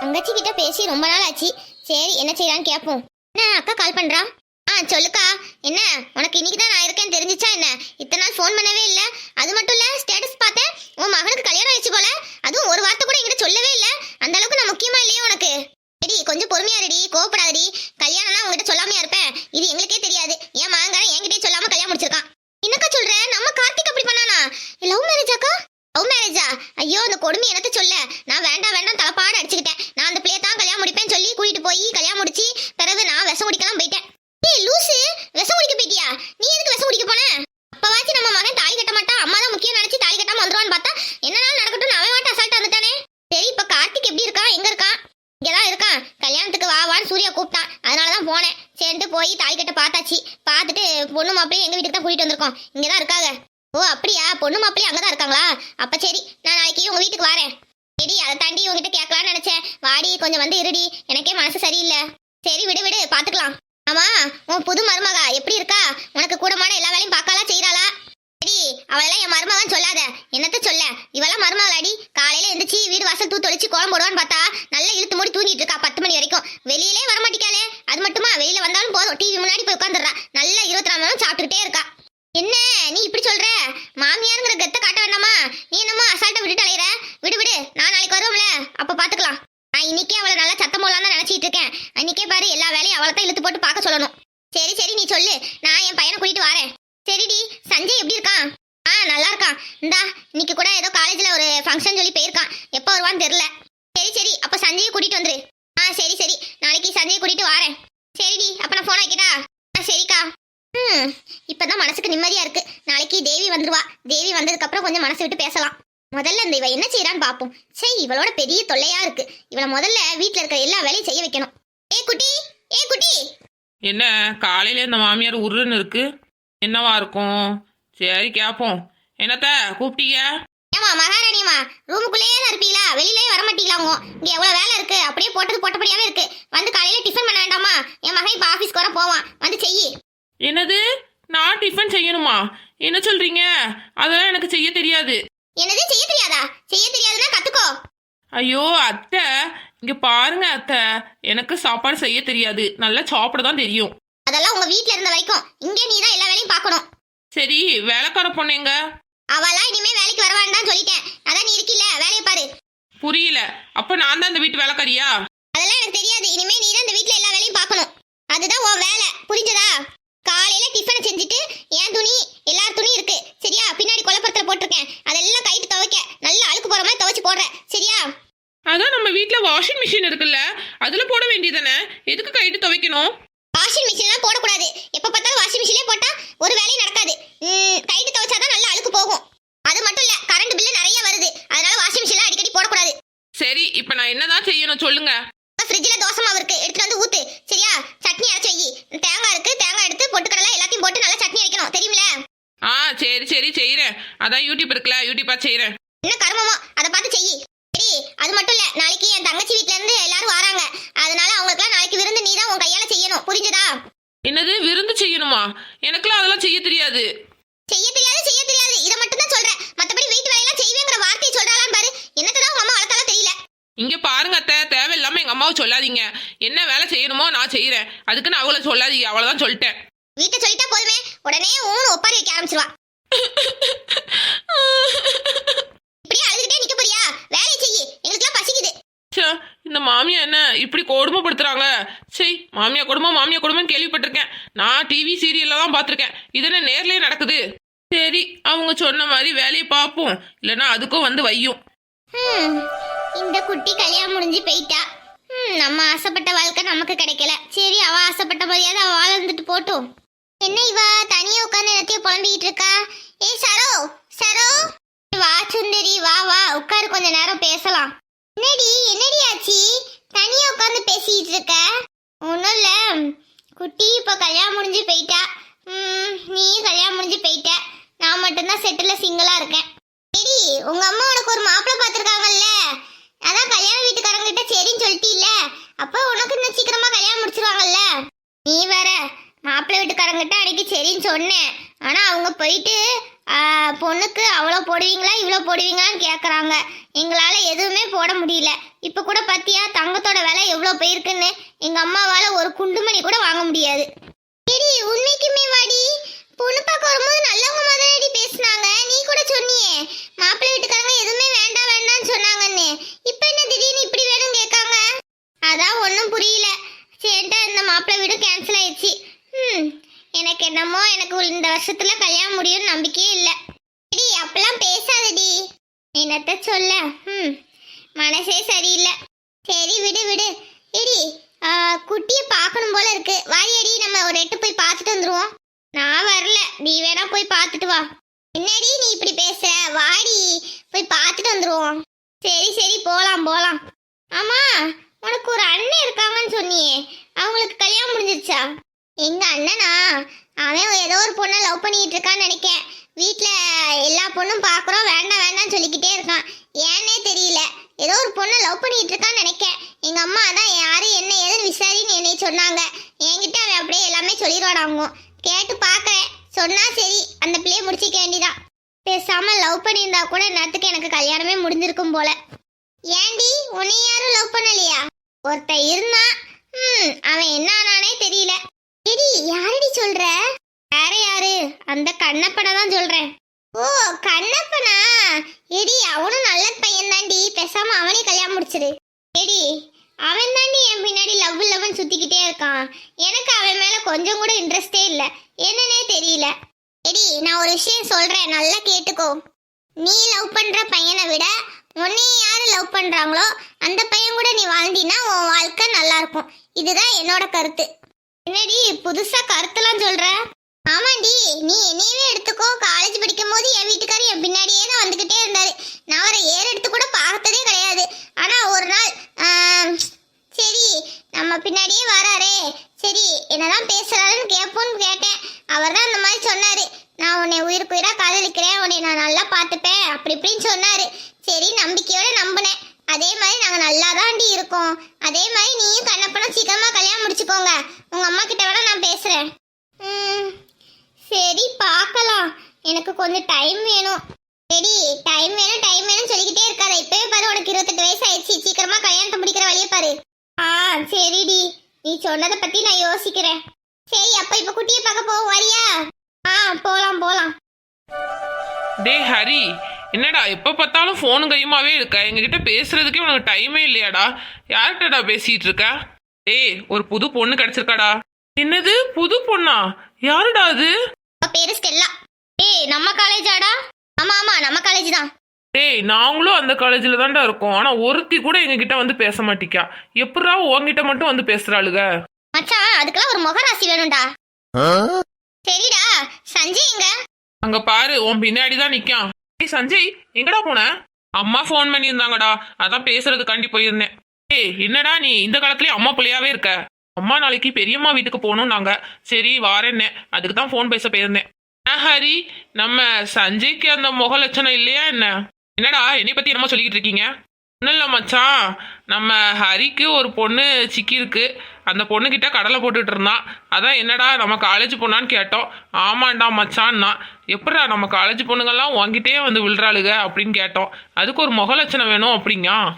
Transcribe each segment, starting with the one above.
தங்கச்சி கிட்ட பேசி ரொம்ப நாள் ஆச்சு. சரி என்ன செய்யலான்னு கேட்போம் என்ன அக்கா கால் பண்றா? ஆ சொல்லுக்கா. என்ன உனக்கு இன்னைக்கு தான் நான் இருக்கேன்னு தெரிஞ்சுச்சா என்ன? இத்தனை நாள் ஃபோன் பண்ணவே இல்ல. அது மட்டும் இல்ல ஸ்டேட்டஸ் பார்த்தேன். உன் மகனுக்கு கல்யாணம் ஆயிடுச்சு போல. அதுவும் ஒரு வார்த்தை கூட என்கிட்ட சொல்லவே இல்ல. அந்த அளவுக்கு நான் முக்கியமா இல்லையே உனக்கு எடி கொஞ்சம் பொறுமையா இருடி கோவப்படாதடி கல்யாணம்னா உங்ககிட்ட சொல்லாமையா இருப்பேன் இது எங்களுக்கே தெரியாது என் மகன் என்கிட்டயே சொல்லாம கல்யாணம் முடிச்சிருக்கான் என்னக்கா சொல்ற நம்ம கார்த்திக் அப்படி பண்ணானா லவ் மேரேஜாக்கா லவ் மேரேஜா ஐயோ அந்த கொடுமை என்னத்த சொல்ல நான் வேண்டாம் வேண்டாம் தலைப்பாடு அடிச்சுக்கிட்டேன் நான் அந்த பிள்ளைய தான் கல்யாணம் முடிப்பேன்னு சொல்லி கூட்டிட்டு போய் கல்யாணம் முடிச்சு பிறகு நான் விஷம் குடிக்கலாம் போயிட்டேன் ஏய் லூசு விஷம் குடிக்க போயிட்டியா நீ எதுக்கு விஷம் குடிக்க போன அப்பவாச்சும் நம்ம மகன் தாலி கட்ட மாட்டான் அம்மா தான் முக்கியம் நினைச்சு தாலி கட்டாம வந்துருவான்னு பார்த்தா என்னனாலும் நடக்கட்டும் அவன் வாட்ட அசால்ட்டா வந்துட்டானே சரி இப்ப கார்த்திக் எப்படி இருக்கான் எங்க இருக்கான் இங்கதான் இருக்கான் கல்யாணத்துக்கு வா வான்னு சூர்யா கூப்பிட்டான் அதனால தான் போனேன் சரின்ட்டு போய் பார்த்தாச்சு. பார்த்துட்டு பொண்ணு மாப்பிளையும் எங்கள் வீட்டுக்கு தான் கூட்டிட்டு வந்திருக்கோம். இங்கே தான் இருக்காங்க. ஓ அப்படியா? பொண்ணு மாப்பிளையும் அங்கதான் இருக்காங்களா? அப்போ சரி நான் நாளைக்கு உங்கள் வீட்டுக்கு வரேன். சரி அதை தாண்டி உங்ககிட்ட கேட்கலான்னு நினச்சேன். வாடி கொஞ்சம் வந்து இருடி. எனக்கே மனசு சரியில்லை. சரி விடு விடு பார்த்துக்கலாம். ஆமா உன் புது மருமகா எப்படி இருக்கா? உனக்கு கூடமான எல்லா வேலையும் பார்க்காளா செய்யறாளா சரி அவளெல்லாம் என் மருமகன் சொல்லாத. என்னத்த சொல்ல? இவெல்லாம் மருமகளாடி. காலையில எந்திரிச்சு வீடு வாசல் தூ தொளிச்சு கோலம் போடுவான்னு பார்த்தா நல்லா இழுத்து மூடி தூங்கிட்டு இருக்கா பத்து மணி வரைக்கும் வெளியிலே வர மாட்டிக்காளே அது மட்டுமா வெளியில வந்தாலும் போதும் டிவி முன்னாடி போய் உட்காந்துடுறா நல்லா இருபத்தி நாலு மணி நேரம் சாப்பிட்டுக்கிட்டே இருக்கா என்ன நீ இப்படி சொல்ற மாமியாருங்கிற கெத்த காட்ட வேண்டாமா நீ என்னமோ அசால்ட்டா விட்டுட்டு அலையிற விடு விடு நான் நாளைக்கு வருவோம்ல அப்ப பாத்துக்கலாம் நான் இன்னைக்கே அவளை நல்லா சத்தம் போடலாம் தான் நினைச்சிட்டு இருக்கேன் அன்னைக்கே பாரு எல்லா வேலையும் அவளை தான் இழுத்து போட்டு பார்க்க சொல்லணும் சரி சரி நீ சொல்லு நான் என் பையனை கூட்டிட்டு வரேன் சரிடி சஞ்சய் எப்படி இருக்கான் ஆ நல்லா இருக்கான் இந்தா கூட ஏதோ காலேஜ்ல ஒரு ஃபங்க்ஷன் சொல்லி போயிருக்கான். எப்போ வருவான்னு தெரியல. சரி சரி. அப்போ சஞ்சயை கூட்டிட்டு வந்துரு. ஆ சரி சரி. நாளைக்கு சஞ்சயை கூட்டிட்டு வரேன். சரிடி அப்போ நான் ஃபோன் வைக்கட்டா? ஆ சரிக்கா. ம் இப்பதான் மனசுக்கு நிம்மதியா இருக்கு. நாளைக்கு தேவி வந்துருவா. தேவி வந்ததுக்கு அப்புறம் கொஞ்சம் மனசு விட்டு பேசலாம். முதல்ல இந்த இவ என்ன செய்யறான்னு பாப்போம். சரி இவளோட பெரிய தொல்லையா இருக்கு. இவளை முதல்ல வீட்டில் இருக்கிற எல்லா வேலையும் செய்ய வைக்கணும். ஏ குட்டி! ஏ குட்டி! என்ன காலையில இந்த மாமியார் உருன்னு இருக்கு. என்னவா இருக்கும்? சரி கேட்போம் என்னத்த கூப்பிட்டீங்க? ஏமா மகாராணியம்மா ரூமுக்குள்ளேயே தான் இருப்பீங்களா? வெளியிலேயே வர மாட்டீங்களா உங்க இங்க எவ்வளவு வேலை இருக்கு? அப்படியே போட்டது போட்டபடியாவே இருக்கு. வந்து காலையில டிஃபன் பண்ண வேண்டாமா? என் மகன் இப்ப ஆபீஸ்க்கு வர போவான். வந்து செய்யி. என்னது? நான் டிஃபன் செய்யணுமா? என்ன சொல்றீங்க? அதெல்லாம் எனக்கு செய்ய தெரியாது. என்னது? செய்ய தெரியாதா? செய்ய தெரியாதுன்னா கத்துக்கோ. ஐயோ அத்தை. இங்க பாருங்க அத்தை. எனக்கு சாப்பாடு செய்ய தெரியாது. நல்லா சாப்பிட தான் தெரியும். அதெல்லாம் உங்க வீட்ல இருந்த வரைக்கும். இங்கே நீ தான் எல்லா வேலையும் பார்க்கணும். சரி வேலைக்கார பொண்ணுங்க அவெல்லாம் இனிமே வேலைக்கு வர வேண்டாம்னு சொல்லிட்டேன். அதான் நீ இருக்கில்ல வேலையை பாரு. புரியல. அப்ப நான் தான் இந்த வீட்டு வேலைக்காரியா? அதெல்லாம் எனக்கு தெரியாது. இனிமே நீ தான் இந்த வீட்ல எல்லா வேலையும் பார்க்கணும். அதுதான் உன் வேலை. புரிஞ்சதா? காலையில டிஃபன் செஞ்சுட்டு என் துணி எல்லார் துணி இருக்கு. சரியா? பின்னாடி கொலப்பரத்துல போட்டிருக்கேன். அதெல்லாம் கைட்டு துவைக்க. நல்ல அழுக்கு போற மாதிரி துவைச்சு போடுறேன். சரியா? அதான் நம்ம வீட்ல வாஷிங் மிஷின் இருக்குல்ல. அதுல போட வேண்டியதானே எதுக்கு கைட்டு துவைக்கணும்? வாஷிங் மிஷின்லாம் போடக்கூடாது. எப்ப பார்த்தாலும் வாஷிங் மிஷின்லயே போட்டா ஒரு வேலையும் நடக்காது. ம், கைட்டு துவைச்சாதான் நல்ல அழுக்கு போகும் அது மட்டும் இல்ல கரண்ட் பில்லு நிறைய வருது அதனால வாஷிங் மிஷின்ல அடிக்கடி போடக்கூடாது சரி இப்ப நான் என்னதான் செய்யணும் சொல்லுங்க ஃப்ரிட்ஜில் தோசை மாவு இருக்கு எடுத்துட்டு வந்து ஊத்து சரியா சட்னி அரைச்சு வை தேங்காய் இருக்கு தேங்காய் எடுத்து பொட்டுக்கடலை எல்லாத்தையும் போட்டு நல்லா சட்னி வைக்கணும் தெரியுமில ஆ சரி சரி செய்யறேன் அதான் யூடியூப் இருக்குல்ல யூடியூப்பா செய்யறேன் என்ன கர்மமோ? அதை பார்த்து செய் சரி அது மட்டும் இல்ல நாளைக்கு என் தங்கச்சி வீட்ல இருந்து எல்லாரும் வராங்க. அதனால அவங்களுக்குலாம் நாளைக்கு விருந்து நீ தான் உன் கையால செய்யணும். புரிஞ்சதா? என்னது விருந்து செய்யணுமா? எனக்குலாம் அதெல்லாம் செய்ய தெரியாது. செய்ய தெரியாது செய்ய தெரியாது. இதை மட்டும் தான் சொல்றேன். மத்தபடி வீட்டு வேலையெல்லாம் செய்வேங்கிற வார்த்தையை சொல்றாளான்னு பாரு. என்னத்தை தான் உங்க அம்மா வளர்த்தாலும் தெரியல. இங்க பாருங்க அத்தை தேவையில்லாம எங்க அம்மாவை சொல்லாதீங்க. என்ன வேலை செய்யணுமோ நான் செய்யறேன் அதுக்குன்னு அவங்கள சொல்லாதீங்க. அவ்வளவுதான் சொல்லிட்டேன். வீட்டை சொல்லிட்டா போதுமே. உடனே ஊன்னு ஒப்பாரி வைக்க ஆரம்பிச்சிருவா. இப்படியே அழுதுகிட்டே நிக்க போறியா? வேலையை செய்யி. எங்களுக்குலாம் பசிக்குது. ச்சே, இந்த மாமியா என்ன இப்படி கொடுமைப்படுத்துறாங்க? சரி மாமியா குடும்பம் மாமியா குடும்பம் கேள்விப்பட்டிருக்கேன். நான் டிவி சீரியல்ல தான் பார்த்துருக்கேன். இது என்ன நேர்லயே நடக்குது? சரி அவங்க சொன்ன மாதிரி வேலையை பார்ப்போம். இல்லைன்னா அதுக்கும் வந்து வையும். ஹம், இந்த குட்டி கல்யாணம் முடிஞ்சு போயிட்டா. ஹம், நம்ம ஆசைப்பட்ட வாழ்க்கை நமக்கு கிடைக்கல. சரி அவ ஆசைப்பட்ட மாதிரியாவது அவ வாழ்ந்துட்டு போட்டும். என்ன இவா? தனியா உட்காந்து எல்லாத்தையும் புலம்பிக்கிட்டு இருக்கா ஏ சரோ சரோ. வா சுந்தரி வா வா. உட்காரு கொஞ்ச நேரம் பேசலாம். என்னடி என்னடி ஆச்சி? தனியா உட்காந்து பேசிக்கிட்டு இருக்க ஒன்றும் இல்லை. குட்டி இப்போ கல்யாணம் முடிஞ்சு போயிட்டா. ம், நீ கல்யாணம் முடிஞ்சு போயிட்ட. நான் மட்டும்தான் செட்டில் சிங்கிளாக இருக்கேன். சரி உங்க அம்மா உனக்கு ஒரு மாப்பிள்ளை பார்த்துருக்காங்கல்ல? அதான் கல்யாண வீட்டுக்காரங்க கிட்ட சரின்னு சொல்லிட்டீல்ல. அப்போ உனக்கு இன்னும் சீக்கிரமா கல்யாணம் முடிச்சிருவாங்கல்ல? நீ வேற மாப்பிள்ளை வீட்டுக்காரங்கிட்ட அன்னைக்கு சரின்னு சொன்னேன். ஆனா அவங்க போயிட்டு பொண்ணுக்கு அவ்வளோ போடுவீங்களா இவ்வளோ போடுவீங்களான்னு கேட்குறாங்க எங்களால் எதுவுமே போட முடியல. இப்ப கூட பாத்தியா தங்கத்தோட விலை எவ்வளோ போயிருக்குன்னு எங்க அம்மாவால ஒரு குண்டுமணி கூட வாங்க முடியாது. சரி உண்மைக்கு வாடி பொண்ணு பார்க்க வரும்போது நல்லவங்க மாதிரி பேசுனாங்க நீ கூட சொன்னியே மாப்பிள்ளை வீட்டுக்காரங்க எதுவுமே வேண்டாம் வேண்டாம்னு சொன்னாங்கன்னு இப்ப என்ன திடீர்னு இப்படி வேணும் கேட்காங்க அதான் ஒன்றும் புரியல சரின்ட்டா இந்த மாப்பிள்ளை வீடும் கேன்சல் ஆயிடுச்சு ம் எனக்கு என்னமோ எனக்கு இந்த வருஷத்துல கல்யாணம் முடியும்னு நம்பிக்கையே இல்லை. டி அப்பெல்லாம் பேசாதடி. என்னத்த சொல்ல? ம் மனசே சரியில்லை. சரி விடு விடு. இடி குட்டியை பார்க்கணும் போல இருக்கு. வாரியடி நம்ம ஒரு எட்டு போய் பார்த்துட்டு வந்துருவோம். நான் வரல. நீ வேணா போய் பார்த்துட்டு வா. என்னடி நீ இப்படி பேச வாடி போய் பார்த்துட்டு வந்துருவோம். சரி சரி போலாம் போலாம். ஆமா உனக்கு ஒரு அண்ணன் இருக்காங்கன்னு சொன்னியே. அவங்களுக்கு கல்யாணம் முடிஞ்சிருச்சா? எங்க அண்ணனா? அவன் ஏதோ ஒரு பொண்ணை லவ் பண்ணிட்டு இருக்கான்னு நினைக்கேன். வீட்டில் எல்லா பொண்ணும் பார்க்குறோம் வேண்டாம் வேண்டாம்னு சொல்லிக்கிட்டே இருக்கான். ஏன்னே தெரியல. ஏதோ ஒரு பொண்ணை லவ் பண்ணிட்டு இருக்கான்னு நினைக்கேன். எங்க அம்மா தான் யாரு என்ன ஏதுன்னு விசாரின்னு என்னை சொன்னாங்க. என்கிட்ட அவன் அப்படியே எல்லாமே சொல்லிடுவாடாங்க கேட்டு பார்க்கறேன் சொன்னா சரி. அந்த பிள்ளைய முடிச்சிக்க வேண்டிதான் பேசாம லவ் பண்ணியிருந்தா கூட நேரத்துக்கு எனக்கு கல்யாணமே முடிஞ்சிருக்கும் போல. ஏண்டி? உன்னை யாரும் லவ் பண்ணலையா? ஒருத்தன் இருந்தான். ம் அவன் என்ன ஆனானே தெரியல. எடி யாரடி சொல்ற? வேற யாரு? அந்த கண்ணப்பனை தான் சொல்றேன். ஓ கண்ணப்பனா? எடி அவனும் நல்ல பையன் தாண்டி பேசாம அவனே கல்யாணம் முடிச்சிரு. எடி அவன் தாண்டி என் பின்னாடி லவ் லவ்னு சுத்திக்கிட்டே இருக்கான். எனக்கு அவன் மேல கொஞ்சம் கூட இன்ட்ரெஸ்டே இல்ல. என்னன்னே தெரியல. எடி நான் ஒரு விஷயம் சொல்றேன். நல்லா கேட்டுக்கோ. நீ லவ் பண்ற பையனை விட உன்னை யாரு லவ் பண்றாங்களோ அந்த பையன் கூட நீ வாழ்ந்தீன்னா உன் வாழ்க்கை நல்லா இருக்கும். இதுதான் என்னோட கருத்து. என்னடி புதுசா கருத்தெல்லாம் சொல்ற? ஆமாண்டி நீ என்னையவே எடுத்துக்கோ. காலேஜ் படிக்கும் போது என் வீட்டுக்காரர் என் பின்னாடியே தான் வந்துகிட்டே இருந்தாரு. நான் அவரை ஏர் எடுத்து கூட பார்த்ததே கிடையாது. ஆனா ஒரு நாள் சரி நம்ம பின்னாடியே வராரே. சரி என்னதான் பேசுறாருன்னு கேட்போன்னு கேட்டேன். அவர் தான் அந்த மாதிரி சொன்னாரு. நான் உன்னை உயிருக்கு உயிராக காதலிக்கிறேன். உன்னை நான் நல்லா பார்த்துப்பேன். அப்படி இப்படின்னு சொன்னாரு. சரி நம்பிக்கையோட நம்பினேன். அதே மாதிரி நாங்கள் நல்லா தாண்டி இருக்கோம். அதே மாதிரி நீயும் கண்ணப்பனும் சீக்கிரமாக கல்யாணம் முடிச்சுக்கோங்க. உங்கள் அம்மா கிட்ட வேணா நான் பேசுகிறேன் ம், சரி பார்க்கலாம். எனக்கு கொஞ்சம் டைம் வேணும். சரி டைம் வேணும் டைம் வேணும்னு சொல்லிக்கிட்டே இருக்காத. இப்பவே பாரு உனக்கு இருபத்தெட்டு வயசு ஆயிடுச்சு சீக்கிரமாக கல்யாணத்தை முடிக்கிற வழியை பாரு. ஆ சரிடி. நீ சொன்னதை பற்றி நான் யோசிக்கிறேன். சரி அப்போ இப்போ குட்டியை பார்க்க போவோம் வரியா ஆ போகலாம் போகலாம் டே ஹரி. என்னடா எப்போ பார்த்தாலும் ஃபோனு கையுமாவே இருக்க? எங்ககிட்ட பேசுறதுக்கே உனக்கு டைமே இல்லையாடா. யார்கிட்டடா பேசிட்டு இருக்க? டேய் ஒரு புது பொண்ணு கிடைச்சிருக்காடா. என்னது? புது பொண்ணா? யாருடா அது? அவ பேரு ஸ்டெல்லா. ஏய் நம்ம காலேஜாடா ஆமா ஆமா நம்ம காலேஜ் தான். டேய் நாங்களும் அந்த காலேஜில் தான்டா இருக்கோம். ஆனால் ஒருத்தி கூட எங்ககிட்ட வந்து பேச மாட்டிக்கா. எப்படா உன்கிட்ட மட்டும் வந்து பேசுறாளுக? மச்சான் அதுக்கெல்லாம் ஒரு முகராசி வேணும்டா. சரிடா சஞ்சய் எங்க அங்க பாரு உன் பின்னாடி தான் நிக்கான். ஏய் சஞ்சய் எங்கடா போன? அம்மா ஃபோன் பண்ணியிருந்தாங்கடா. அதான் பேசுறதுக்காண்டி போயிருந்தேன். ஏய் என்னடா நீ? இந்த காலத்துலயே அம்மா பிள்ளையாவே இருக்க. அம்மா நாளைக்கு பெரியம்மா வீட்டுக்கு போகணும் நாங்க சரி வாரேன்னே. அதுக்கு தான் ஃபோன் பேச போயிருந்தேன். ஹரி நம்ம சஞ்சய்க்கு அந்த முக லட்சணம் இல்லையா என்ன? என்னடா என்னை பத்தி என்னமோ சொல்லிக்கிட்டு இருக்கீங்க? இல்லை மச்சான். நம்ம ஹரிக்கு ஒரு பொண்ணு சிக்கியிருக்கு அந்த பொண்ணுக்கிட்ட கடலை போட்டுட்டு இருந்தான் அதான் என்னடா நம்ம காலேஜ் பொண்ணான்னு கேட்டோம். ஆமாண்டா மச்சான்னா. எப்படா நம்ம காலேஜ் பொண்ணுங்கள்லாம் உன்கிட்டயே வந்து விழுறாளுக அப்படின்னு கேட்டோம். அதுக்கு ஒரு முக லட்சணம் வேணும் அப்படிங்க.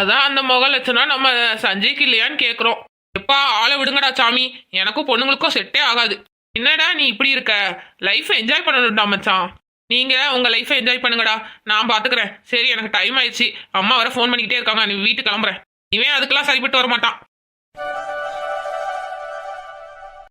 அதான் அந்த முக லட்சணம் நம்ம சஞ்சய்க்கு இல்லையான்னு கேட்குறோம் எப்பா ஆளை விடுங்கடா சாமி. எனக்கும் பொண்ணுங்களுக்கும் செட்டே ஆகாது. என்னடா நீ இப்படி இருக்க? லைஃப்பை என்ஜாய் பண்ணணும்டா மச்சான். நீங்க உங்க லைஃப்பை என்ஜாய் பண்ணுங்கடா. நான் பாத்துக்கிறேன். சரி எனக்கு டைம் ஆயிடுச்சு. அம்மா வர ஃபோன் பண்ணிக்கிட்டே இருக்காங்க. நீ வீட்டுக்கு கிளம்புறேன். இவன் அதுக்கெல்லாம் சரிப்பட்டு வர மாட்டான்.